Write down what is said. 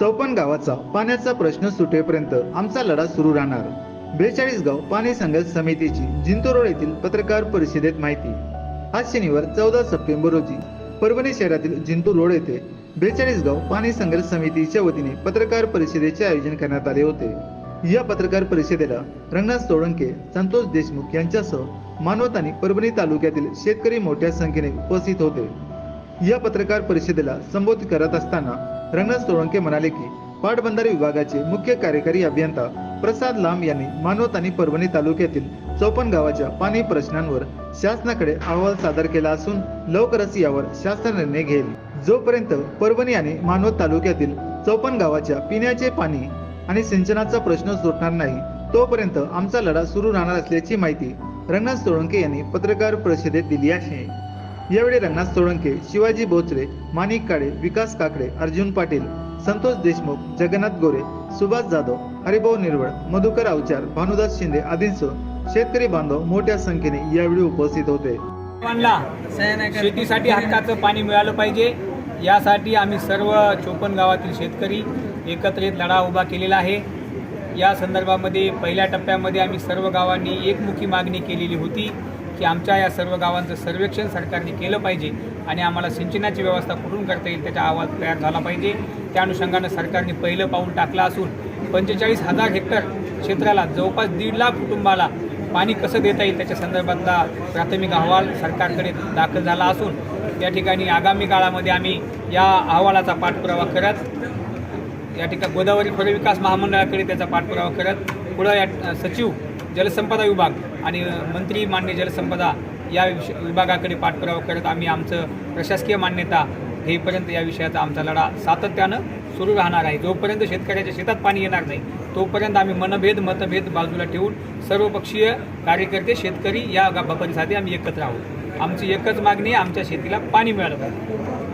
चौपन्न गावाचा पाण्याचा प्रश्न सुटेपर्यंत आमचा लढा सुरू राहणार. बेचाळीस गाव पाणी संघर्ष समितीची जिंतोरोड रोड येथील पत्रकार परिषदेत माहिती. आज शनिवार चौदा सप्टेंबर रोजी परभणी शहरातील जिंतूर रोड येथे बेचाळीस गाव पाणी संघर्ष समितीच्या वतीने पत्रकार परिषदेचे आयोजन करण्यात आले होते. या पत्रकार परिषदेला रंगनाथ सोळंके संतोष देशमुख यांच्यासह मानवत आणि परभणी तालुक्यातील शेतकरी मोठ्या संख्येने उपस्थित होते. या पत्रकार परिषदेला संबोधित करत असताना रंगनाथ सोळंके म्हणाले की पाटबंधारे विभागाचे मुख्य कार्यकारी अभियंता प्रसाद लांब यांनी मानवत आणि परभणी तालुक्यातील चौपन्न गावाच्या पाणी प्रश्नांवर शासनाकडे अहवाल सादर केला असून लवकरच यावर शासन निर्णय घेईल. जोपर्यंत परभणी आणि मानवत तालुक्यातील चौपन्न गावाच्या पिण्याचे पाणी आणि सिंचनाचा प्रश्न सुटणार नाही तोपर्यंत आमचा लढा सुरू राहणार असल्याची माहिती रंगनाथ सोळंके यांनी पत्रकार परिषदेत दिली आहे. यावेळी रंगनाथ सोळंके शिवाजी बोचरे माणिक काळे विकास काकडे अर्जुन पाटील संतोष देशमुख जगन्नाथ गोरे सुभाष जाधव हरिभाऊ निर्वळ मधुकर अवचार भानुदास शिंदे आदींसह शेतकरी बांधव मोठ्या संख्येने यावेळी उपस्थित होते. शेतीसाठी हक्काचं पाणी मिळालं पाहिजे. यासाठी आम्ही सर्व चोपन्न गावातील शेतकरी एकत्रित लढा उभा केलेला आहे. या संदर्भामध्ये पहिल्या टप्प्यामध्ये आम्ही सर्व गावांनी एकमुखी मागणी केलेली होती. की आमच्या या सर्व गावांचं सर्वेक्षण सरकारने केलं पाहिजे आणि आम्हाला सिंचनाची व्यवस्था कुठून करता येईल त्याचा अहवाल तयार झाला पाहिजे. त्या अनुषंगानं सरकारने पहिलं पाऊल टाकलं असून पंचेचाळीस हजार हेक्टर क्षेत्राला जवळपास दीड लाख कुटुंबाला पाणी कसं देता येईल त्याच्या संदर्भातला प्राथमिक अहवाल सरकारकडे दाखल झाला असून या ठिकाणी आगामी काळामध्ये आम्ही या अहवालाचा पाठपुरावा करत या ठिकाणी गोदावरी खोरे विकास महामंडळाकडे त्याचा पाठपुरावा करत पुढं या सचिव जलसंपदा विभाग आणि मंत्री मान्य जलसंपदा या विष विभागाकडे पाठपुरावा करत आम्ही आमचं प्रशासकीय मान्यता घेईपर्यंत या विषयाचा आमचा लढा सातत्यानं सुरू राहणार आहे. जोपर्यंत शेतकऱ्याच्या शेतात पाणी येणार नाही तोपर्यंत आम्ही मनभेद मतभेद बाजूला ठेवून सर्वपक्षीय कार्यकर्ते शेतकरी या परिसाठी आम्ही एकत्र आहोत. आमची एकच मागणी आमच्या शेतीला पाणी मिळालं पाहिजे.